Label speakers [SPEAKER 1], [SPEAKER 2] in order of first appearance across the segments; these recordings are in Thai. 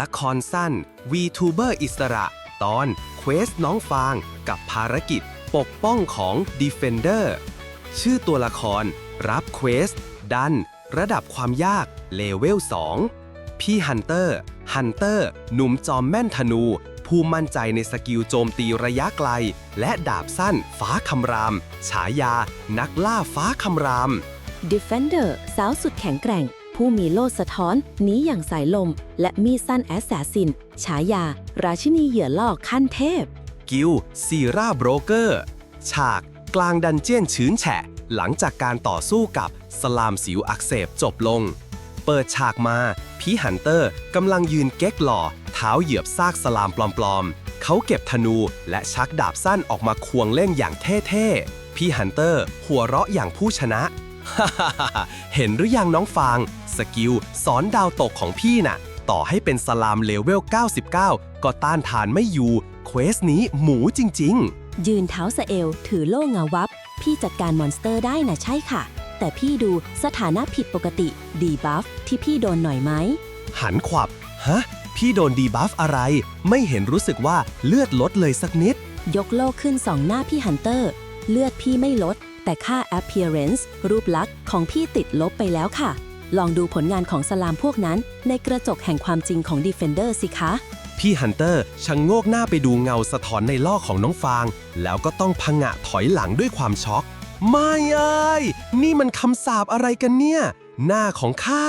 [SPEAKER 1] ละครสั้น VTuber อิสระ ตอนเควสน้องฟาง กับภารกิจ ปกป้องของ Defender ชื่อตัวละคร รับเควสดัน ระดับความยากเลเวล 2 พี่ฮันเตอร์ฮันเตอร์หนุ่มจอมแม่นธนู ผู้มั่นใจในสกิลโจมตีระยะไกล และดาบสั้นฟ้าคำราม ฉายา นักล่าฟ้าคำราม
[SPEAKER 2] Defender สาวสุดแข็งแกร่ง ผู้มีโล่สะท้อนหนีอย่างสายลม และมีสั้นแอสแสซิน ฉายา ราชินีเหยื่อล่อขั้นเทพ
[SPEAKER 1] กิลซีราโบรกเกอร์ ฉาก กลางดันเจียนชื้นแฉะ หลังจากการต่อสู้กับสลามสิวอักเสบจบลง เปิดฉากมาพีฮันเตอร์กำลังยืนเก๊กหล่อ เท้าเหยียบซากสลามปลอมๆ เขาเก็บธนูและชักดาบสั้นออกมาควงเล่นอย่างเท่ๆ พี่ฮันเตอร์หัวเราะอย่างผู้ชนะ เห็นหรือยังน้องฟาง สกิลสอนดาวตกของพี่น่ะ ต่อให้เป็นสลามเลเวล 99 ก็ต้านทานไม่อยู่ เควสนี้หมูจริง ๆ
[SPEAKER 2] ยืนเท้าสะเอล ถือโล่เงาวับ พี่จัดการมอนสเตอร์ได้นะใช่ค่ะ แต่พี่ดูสถานะผิดปกติ ดีบัฟที่พี่โดนหน่อยไหม
[SPEAKER 1] หันขวับ ฮะ พี่โดนดีบัฟอะไร ไม่เห็นรู้สึกว่าเลือดลดเลยสักนิด
[SPEAKER 2] ยกโล่ขึ้นสองหน้าพี่ฮันเตอร์ เลือดพี่ไม่ลด แต่ค่า appearance รูปลักษณ์ของพี่ติดลบไปแล้วค่ะ ลองดูผลงานของสลามพวกนั้น ในกระจกแห่งความจริงของ Defender สิคะ
[SPEAKER 1] พี่ฮันเตอร์ชะงโงกหน้าไปดูเงาสะท้อนในลอของน้องฟาง แล้วก็ต้องพงะถอยหลังด้วยความช็อก ไม่เอ้ยนี่มันคำสาปอะไรกันเนี่ย หน้าของข้า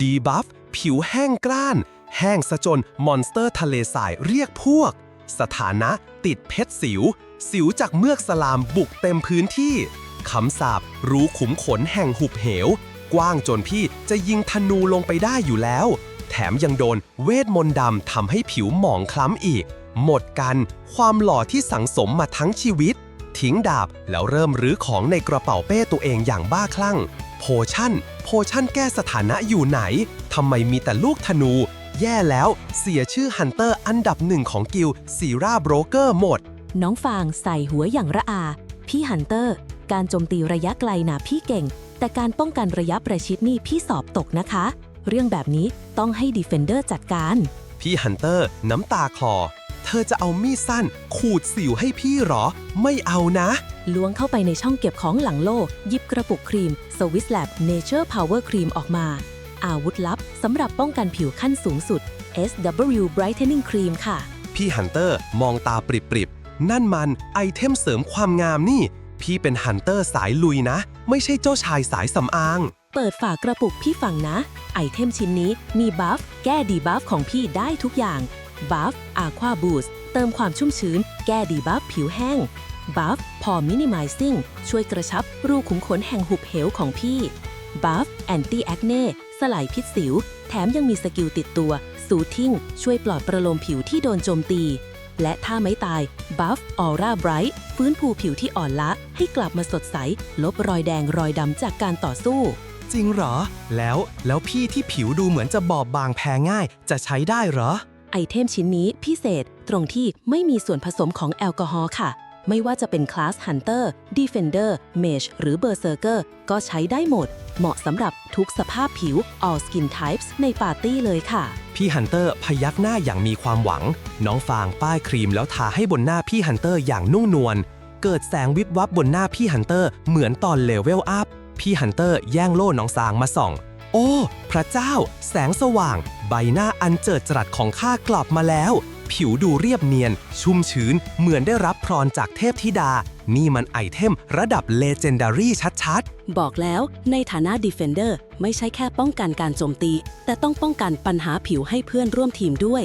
[SPEAKER 1] ดีบัฟผิวแห้งกร้าน แห้งสะจนมอนสเตอร์ทะเลสายเรียกพวก สถานะติดเพชรสิว สิวจากเมือกสลามบุกเต็มพื้นที่ คำสาปรู้ขุมขนแห่งหุบเหว กว้างจนพี่จะยิงธนูลงไปได้อยู่แล้ว แถมยังโดนเวทมนต์ดำทำให้ผิวหมองคล้ำอีก หมดกันความหล่อที่สังสมมาทั้งชีวิต ทิ้งดาบแล้วเริ่มรื้อของในกระเป๋าเป้ตัวเองอย่างบ้าคลั่ง โพชั่น โพชั่นแก้สถานะอยู่ไหนทำไมมีแต่ลูกธนู แย่แล้วเสียชื่อฮันเตอร์อันดับหนึ่งของกิลซีราโบรกเกอร์หมด
[SPEAKER 2] น้องฟางใส่หัวอย่างระอา พี่ฮันเตอร์ การโจมตีระยะไกลนะพี่เก่ง แต่การป้องกันระยะประชิดนี่พี่สอบตกนะคะ เรื่องแบบนี้ต้องให้ Defender จัดการ
[SPEAKER 1] พี่ฮันเตอร์น้ำตาคลอ เธอจะเอามีดสั้น ขูดสิวให้พี่เหรอ ไม่เอานะ
[SPEAKER 2] ล้วงเข้าไปในช่องเก็บของหลังโล่หยิบกระปุกครีม Swiss Lab Nature Power Cream ออกมา อาวุธลับสำหรับป้องกันผิวขั้นสูงสุด SW Brightening Cream ค่ะ
[SPEAKER 1] พี่ฮันเตอร์มองตาปริบๆ นั่นมันไอเทมเสริมความงามนี่ พี่เป็นฮันเตอร์สายลุยนะ ไม่ใช่เจ้าชายสายสำอาง
[SPEAKER 2] เปิดฝากระปุกพี่ฟังนะ ไอเทมชิ้นนี้มีบัฟแก้ดีบัฟของพี่ได้ทุกอย่างบัฟอาควาบูสเติมความชุ่มชื้น แก้ดีบัฟผิวแห้งบัฟพอมินิม i ซิ่งช่วยกระชับรูขุมขนแห่งหุบเหวของพี่บัฟแอนตี้แอคเน่สลายพิษสิว แถมยังมีสกิลติดตัว สูทิ่งช่วยปลอดประโลมผิวที่โดนโจมตี และถ้าไม่ตายบัฟออร่าไบรท์ฟื้นฟูผิวที่อ่อนล้าให้กลับมาสดใส ลบรอยแดงรอยดำจากการต่อสู้
[SPEAKER 1] จริงเหรอ แล้วแล้วพี่ที่ผิวดูเหมือนจะบอบบางแพ้ง่าย จะใช้ได้เหรอ
[SPEAKER 2] ไอเทมชิ้นนี้พิเศษตรงที่ไม่มีส่วนผสมของแอลกอฮอล์ค่ะ ไม่ว่าจะเป็นคลาส Hunter Defender Mage หรือ Berserker ก็ใช้ได้หมด เหมาะสำหรับทุกสภาพผิว all skin types ในปาร์ตี้เลยค่ะ
[SPEAKER 1] พี่ฮันเตอร์พยักหน้าอย่างมีความหวัง น้องฟางป้ายครีมแล้วทาให้บนหน้าพี่ฮันเตอร์อย่างนุ่มนวล เกิดแสงวิบวับบนหน้าพี่ฮันเตอร์เหมือนตอนเลเวลอัพ พี่ฮันเตอร์แย่งโล่น้องซางมาส่อง โอ้ พระเจ้า แสงสว่าง ใบหน้าอันเจิดจรัสของข้ากลับมาแล้ว ผิวดูเรียบเนียน ชุ่มชื้น เหมือนได้รับพรจากเทพธิดา นี่มันไอเทมระดับเลเจนดารี่ชัดๆ
[SPEAKER 2] บอกแล้วในฐานะ Defender ไม่ใช่แค่ป้องกันการโจมตี แต่ต้องป้องกันปัญหาผิวให้เพื่อนร่วมทีมด้วย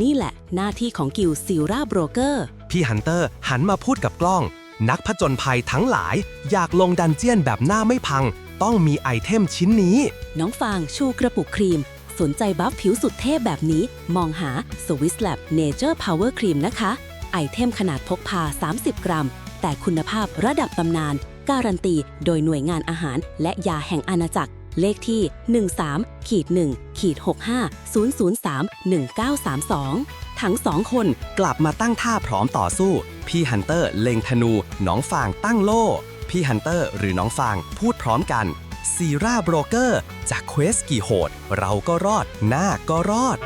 [SPEAKER 2] นี่แหละหน้าที่ของกิลซิลราโบรเกอร์
[SPEAKER 1] พี่ฮันเตอร์หันมาพูดกับกล้อง นักผจญภัยทั้งหลาย อยากลงดันเจียนแบบหน้าไม่พัง ต้องมีไอเทมชิ้นนี้
[SPEAKER 2] น้องฟางชูกระปุกครีม สนใจบัฟผิวสุดเทพแบบนี้ มองหา Swiss Lab Nature Power Cream นะคะ ไอเทมขนาดพกพา 30 กรัม แต่คุณภาพระดับตำนาน การันตี โดยหน่วยงานอาหาร และยาแห่งอาณาจักร เลขที่ 13ขีด1ขีด65 003 1932 ทั้งสองคน
[SPEAKER 1] กลับมาตั้งท่าพร้อมต่อสู้ พี่ฮันเตอร์เล็งธนู น้องฟางตั้งโล่ พี่ฮันเตอร์หรือน้องฟางพูดพร้อมกัน ซีราโบรกเกอร์ จากเควสกี่โหด เราก็รอด หน้าก็รอด